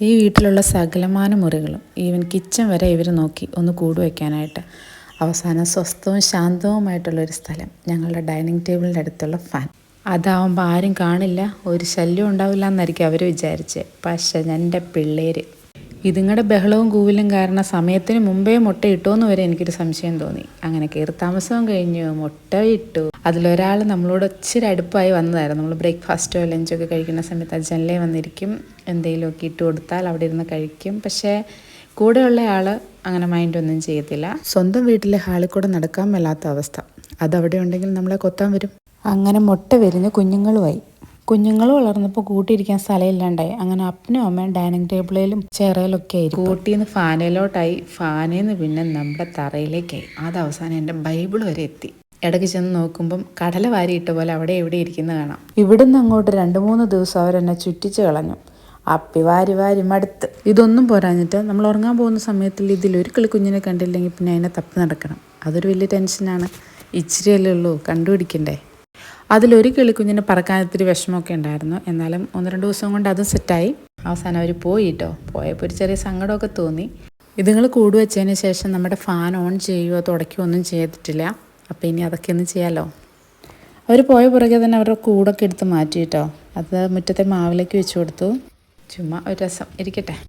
ഈ വീട്ടിലുള്ള സകലമാന മുറികളും ഈവൻ കിച്ചൺ വരെ ഇവർ നോക്കി ഒന്ന് കൂട് വയ്ക്കാനായിട്ട് അവസാനം സ്വസ്ഥവും ശാന്തവുമായിട്ടുള്ളൊരു സ്ഥലം ഞങ്ങളുടെ ഡൈനിങ് ടേബിളിന്റെ അടുത്തുള്ള ഫാൻ അതാവുമ്പോൾ ആരും കാണില്ല ഒരു ശല്യം ഉണ്ടാവില്ല എന്നായിരിക്കും അവർ വിചാരിച്ചത് പക്ഷേ എന്റെ പിള്ളേർ ഇതുങ്ങളുടെ ബഹളവും കൂവിലും കാരണം സമയത്തിന് മുമ്പേ മുട്ട ഇട്ടോന്ന് വരെ എനിക്കൊരു സംശയം തോന്നി. അങ്ങനെ കയറി താമസവും കഴിഞ്ഞു മുട്ട ഇട്ടു. അതിലൊരാൾ നമ്മളോട് ഒച്ചിരി അടുപ്പായി വന്നതായിരുന്നു. നമ്മൾ ബ്രേക്ക്ഫാസ്റ്റോ ലഞ്ചോ ഒക്കെ കഴിക്കുന്ന സമയത്ത് ആ ജനലേ വന്നിരിക്കും. എന്തെങ്കിലുമൊക്കെ ഇട്ട് കൊടുത്താൽ അവിടെ ഇരുന്ന് കഴിക്കും. പക്ഷേ കൂടെയുള്ള ആൾ അങ്ങനെ മൈൻഡൊന്നും ചെയ്യത്തില്ല. സ്വന്തം വീട്ടിലെ ഹാളിൽ കൂടെ നടക്കാൻ മേലാത്ത അവസ്ഥ. അതവിടെ ഉണ്ടെങ്കിൽ നമ്മളെ കൊത്താൻ വരും. അങ്ങനെ മുട്ട വരുന്ന കുഞ്ഞുങ്ങളുമായി. കുഞ്ഞുങ്ങൾ വളർന്നപ്പോൾ കൂട്ടിയിരിക്കാൻ സ്ഥലമില്ലാണ്ടായി. അങ്ങനെ അപ്പനും അമ്മയും ഡൈനിങ് ടേബിളിലും ചെയറിലൊക്കെ ആയി. കൂട്ടിയിൽ നിന്ന് ഫാനയിലോട്ടായി ഫാനയിൽ നിന്ന് പിന്നെ നമ്മുടെ തറയിലേക്കായി. അത് അവസാനം എന്റെ ബൈബിൾ വരെ എത്തി. ഇടയ്ക്ക് ചെന്ന് നോക്കുമ്പം കടല വാരിയിട്ട പോലെ അവിടെ എവിടെ ഇരിക്കുന്ന കാണാം. ഇവിടുന്ന് അങ്ങോട്ട് രണ്ട് മൂന്ന് ദിവസം അവരെന്നെ ചുറ്റിച്ച് കളഞ്ഞു. അപ്പി വാരി വാരി മടുത്ത്. ഇതൊന്നും പോരാഞ്ഞിട്ട് നമ്മൾ ഉറങ്ങാൻ പോകുന്ന സമയത്തിൽ ഇതിൽ ഇതിലൊരു കിളിക്കുഞ്ഞിനെ കണ്ടില്ലെങ്കിൽ പിന്നെ അതിനെ തപ്പി നടക്കണം. അതൊരു വലിയ ടെൻഷനാണ്. ഇച്ചിരിയല്ലേ ഉള്ളൂ. കണ്ടുപിടിക്കണ്ടേ? അതിലൊരു കിളിക്കുഞ്ഞിന് പറക്കാൻ ഇത്തിരി വിഷമമൊക്കെ ഉണ്ടായിരുന്നു. എന്നാലും ഒന്ന് രണ്ട് ദിവസം കൊണ്ട് അതും സെറ്റായി. അവസാനം അവർ പോയി കേട്ടോ പോയപ്പോൾ ഒരു ചെറിയ സങ്കടമൊക്കെ തോന്നി. ഇതുങ്ങൾ കൂട് വെച്ചതിന് ശേഷം നമ്മുടെ ഫാൻ ഓൺ ചെയ്യുകയോ തുടയ്ക്കുകയോ ഒന്നും ചെയ്തിട്ടില്ല. അപ്പോൾ ഇനി അതൊക്കെ ഒന്ന് ചെയ്യാമല്ലോ അവർ പോയ പുറകെ തന്നെ അവരുടെ കൂടൊക്കെ എടുത്ത് മാറ്റി കേട്ടോ അത് മുറ്റത്തെ മാവിലേക്ക് വെച്ച് കൊടുത്തു. ചുമ്മാ ഒരു രസം. ഇരിക്കട്ടെ.